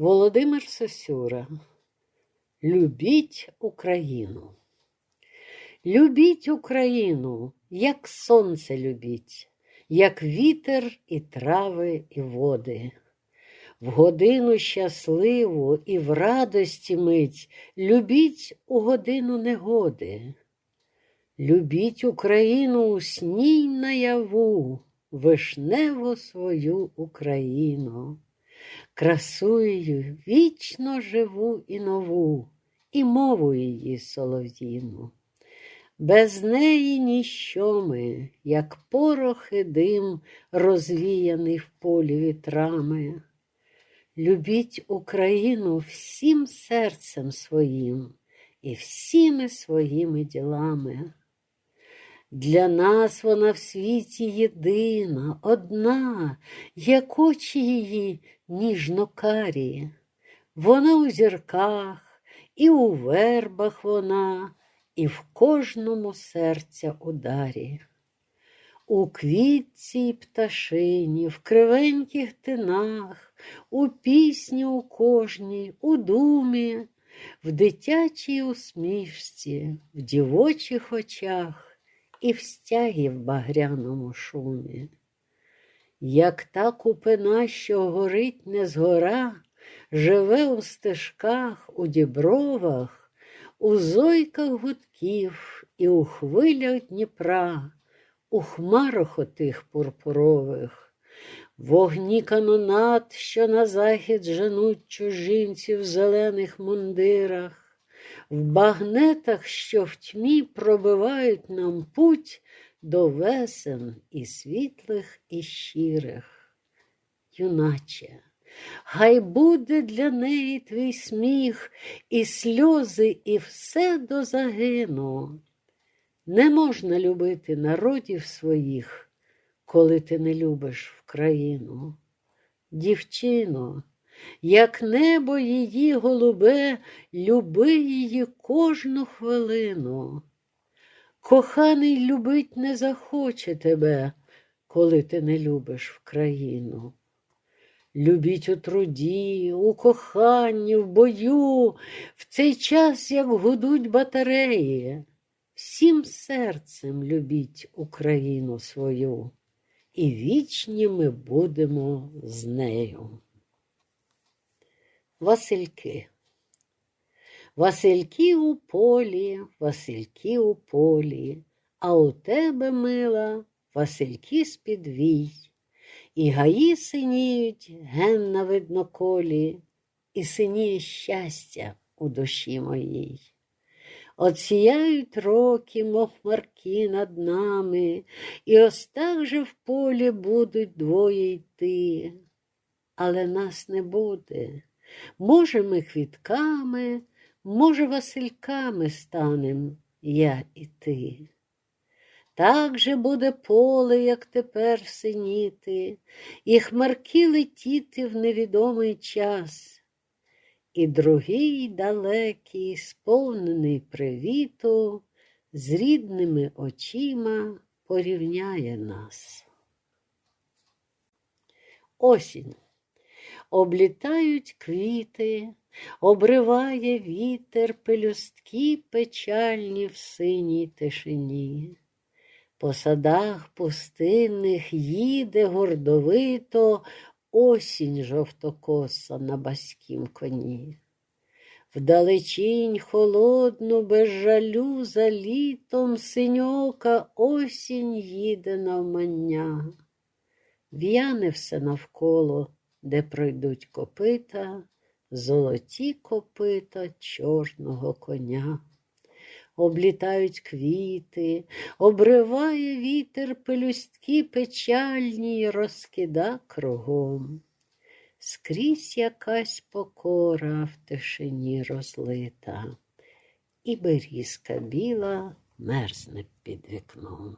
Володимир Сосюра. Любіть Україну. Любіть Україну, як сонце любіть, як вітер і трави, і води. В годину щасливу і в радості мить любіть у годину негоди. Любіть Україну у сні й наяву, вишневу свою Україну красуєю вічно живу і нову, і мову її солов'їну. Без неї ніщо ми, як порох і дим, розвіяний в полі вітрами. Любіть Україну всім серцем своїм і всіми своїми ділами. Для нас вона в світі єдина, одна, як очі її ніжно карі. Вона у зірках, і у вербах вона, і в кожному серця ударі. У квітці й пташині, в кривеньких тинах, у пісні у кожній, у думі, в дитячій усмішці, в дівочих очах і в стягі в багряному шумі. Як та купина, що горить не згора, живе у стежках, у дібровах, у зойках гудків і у хвилях Дніпра, у хмарах отих пурпурових, вогні канонат, що на захід женуть чужинців в зелених мундирах в багнетах, що в тьмі пробивають нам путь до весен і світлих, і щирих. Юначе, хай буде для неї твій сміх, і сльози, і все до загину. Не можна любити народів своїх, коли ти не любиш в країну. Дівчино, як небо її голубе, люби її кожну хвилину. Коханий любить не захоче тебе, коли ти не любиш в країну. Любіть у труді, у коханні, в бою, в цей час, як гудуть батареї, всім серцем любіть Україну свою, і вічні ми будемо з нею. Васильки. Васильки у полі, Васильки у полі, а у тебе, мила, Васильки з підвій, і гаї синіють ген на видноколі, і синіє щастя у душі моїй. Отсіяють роки, мов хмарки над нами, і ось так же в полі будуть двоє йти, але нас не буде. Може, ми квітками, може, васильками станем я і ти. Так же буде поле, як тепер синіти, і хмарки летіти в невідомий час, і другий далекий, сповнений привіту, з рідними очима порівняє нас. Осінь облітають квіти, обриває вітер пелюстки печальні в синій тишині. По садах пустинних їде гордовито осінь жовтокоса на баськім коні. Вдалечінь холодну, без жалю за літом синьока осінь їде навмання, в'яне все навколо де пройдуть копита, золоті копита чорного коня. Облітають квіти, обриває вітер пелюстки печальні й розкида кругом. Скрізь якась покора в тишині розлита, і берізка біла мерзне під вікном.